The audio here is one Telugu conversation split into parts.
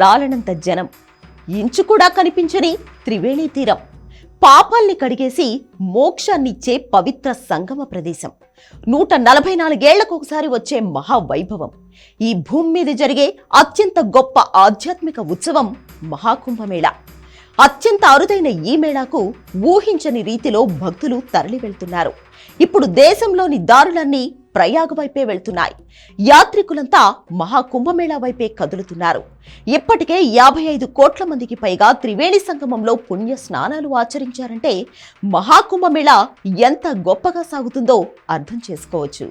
రాలనంత జనం. ఇంచు కూడా కనిపించని త్రివేణి తీరం. పాపాల్ని కడిగేసి మోక్షాన్నిచ్చే పవిత్ర సంగమ ప్రదేశం. నూట నలభై నాలుగేళ్ళకు ఒకసారి వచ్చే మహావైభవం. ఈ భూమి మీద జరిగే అత్యంత గొప్ప ఆధ్యాత్మిక ఉత్సవం మహాకుంభమేళ. అత్యంత అరుదైన ఈ మేళాకు ఊహించని రీతిలో భక్తులు తరలి వెళ్తున్నారు ఇప్పుడు దేశంలోని దారులన్నీ ప్రయాగ వైపే వెళ్తున్నాయి. యాత్రికులంతా మహాకుంభమేళా వైపే కదులుతున్నారు. ఇప్పటికే యాభై ఐదు కోట్ల మందికి పైగా త్రివేణి సంగమంలో పుణ్య స్నానాలు ఆచరించారంటే మహాకుంభమేళా ఎంత గొప్పగా సాగుతుందో అర్థం చేసుకోవచ్చు.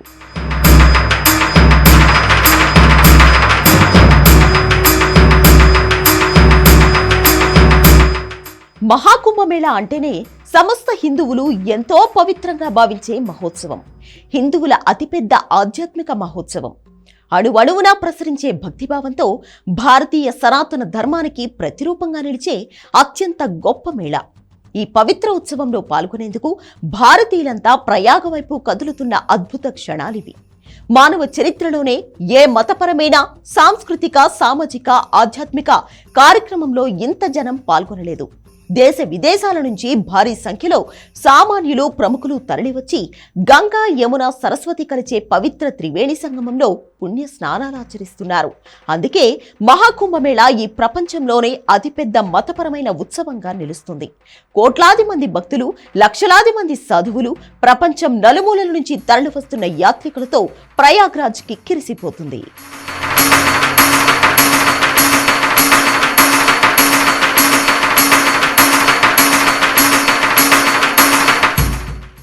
మహాకుంభమేళా అంటేనే సమస్త హిందువులు ఎంతో పవిత్రంగా భావించే మహోత్సవం. హిందువుల అతిపెద్ద ఆధ్యాత్మిక మహోత్సవం. అణువణువునా ప్రసరించే భక్తిభావంతో భారతీయ సనాతన ధర్మానికి ప్రతిరూపంగా నిలిచే అత్యంత గొప్ప మేళ. ఈ పవిత్ర ఉత్సవంలో పాల్గొనేందుకు భారతీయులంతా ప్రయాగ వైపు కదులుతున్న అద్భుత క్షణాలివి మానవ చరిత్రలోనే ఏ మతపరమైన సాంస్కృతిక సామాజిక ఆధ్యాత్మిక కార్యక్రమంలో ఇంత జనం పాల్గొనలేదు. దేశ విదేశాల నుంచి భారీ సంఖ్యలో సామాన్యులు ప్రముఖులు తరలివచ్చి గంగా యమున సరస్వతి కలిచే పవిత్ర త్రివేణి సంగమంలో పుణ్య స్నానాలు ఆచరిస్తున్నారు. అందుకే మహాకుంభమేళా ఈ ప్రపంచంలోనే అతిపెద్ద మతపరమైన ఉత్సవంగా నిలుస్తుంది. కోట్లాది మంది భక్తులు లక్షలాది మంది సాధువులు ప్రపంచం నలుమూలల నుంచి తరలివస్తున్న యాత్రికులతో ప్రయాగ్రాజ్ కిక్కిరిసిపోతుంది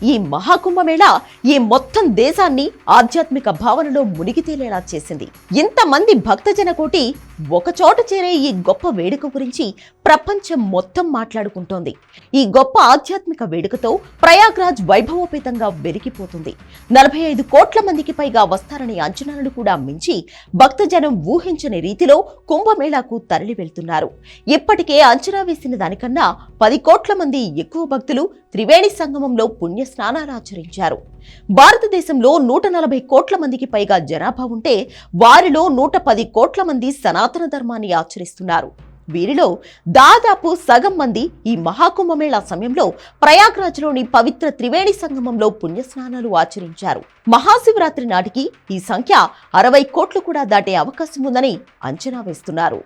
ఈ మహాకుంభమేళ ఈ మొత్తం దేశాన్ని ఆధ్యాత్మిక భావనలో మునిగి తేలేలా చేసింది. ఇంతమంది భక్తజన కోటి ఒకచోట చేరే ఈ గొప్ప వేడుక గురించి ప్రపంచం మొత్తం మాట్లాడుకుంటోంది. ఈ గొప్ప ఆధ్యాత్మిక వేడుకతో ప్రయాగ్రాజ్ వైభవోపేతంగా వెలిగిపోతుంది నలభై ఐదు కోట్ల మందికి పైగా వస్తారనే అంచనాలను కూడా మించి భక్తజనం ఊహించని రీతిలో కుంభమేళాకు తరలి వెళ్తున్నారు ఇప్పటికే అంచనా వేసిన దానికన్నా పది కోట్ల మంది ఎక్కువ భక్తులు త్రివేణి సంగమంలో పుణ్య స్నానాలు ఆచరించారు. భారతదేశంలో నూట నలభై కోట్ల మందికి పైగా జనాభా ఉంటే వారిలో నూట పది కోట్ల మంది సనాతన ధర్మాన్ని ఆచరిస్తున్నారు. వీరిలో దాదాపు సగం మంది ఈ మహాకుంభమేళా సమయంలో ప్రయాగ్రాజ్లోని పవిత్ర త్రివేణి సంగమంలో పుణ్యస్నానాలు ఆచరించారు. మహాశివరాత్రి నాటికి ఈ సంఖ్య అరవై కోట్లు కూడా దాటే అవకాశం ఉందని అంచనా వేస్తున్నారు.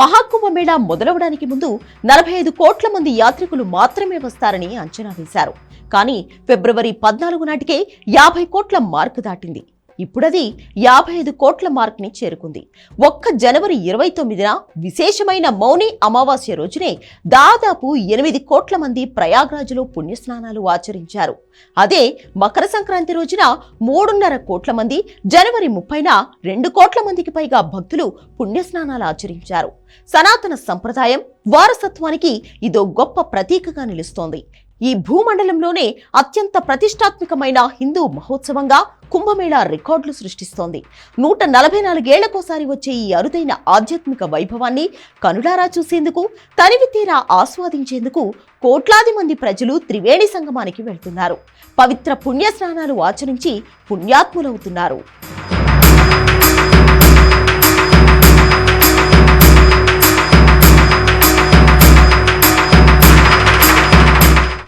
మహాకుంభమేళా మొదలవడానికి ముందు నలభై ఐదు కోట్ల మంది యాత్రికులు మాత్రమే వస్తారని అంచనా వేశారు. కానీ ఫిబ్రవరి పద్నాలుగు నాటికే యాభై కోట్ల మార్కు దాటింది. ఇప్పుడది యాభై ఐదు కోట్ల మార్క్ని చేరుకుంది. ఒక్క జనవరి ఇరవై తొమ్మిదిన విశేషమైన మౌని అమావాస్య రోజునే దాదాపు ఎనిమిది కోట్ల మంది ప్రయాగ్రాజ్లో పుణ్యస్నానాలు ఆచరించారు. అదే మకర సంక్రాంతి రోజున మూడున్నర కోట్ల మంది జనవరి ముప్పైన రెండు కోట్ల మందికి పైగా భక్తులు పుణ్యస్నానాలు ఆచరించారు. సనాతన సంప్రదాయం వారసత్వానికి ఇదో గొప్ప ప్రతీకగా నిలుస్తోంది. ఈ భూమండలంలోనే అత్యంత ప్రతిష్టాత్మకమైన హిందూ మహోత్సవంగా కుంభమేళా రికార్డులు సృష్టిస్తోంది. నూట నలభై నాలుగేళ్ళకోసారి వచ్చే ఈ అరుదైన ఆధ్యాత్మిక వైభవాన్ని కనులారా చూసేందుకు తనివి తీరా ఆస్వాదించేందుకు కోట్లాది మంది ప్రజలు త్రివేణి సంగమానికి వెళ్తున్నారు. పవిత్ర పుణ్య స్నానాలు ఆచరించి పుణ్యాత్ములవుతున్నారు.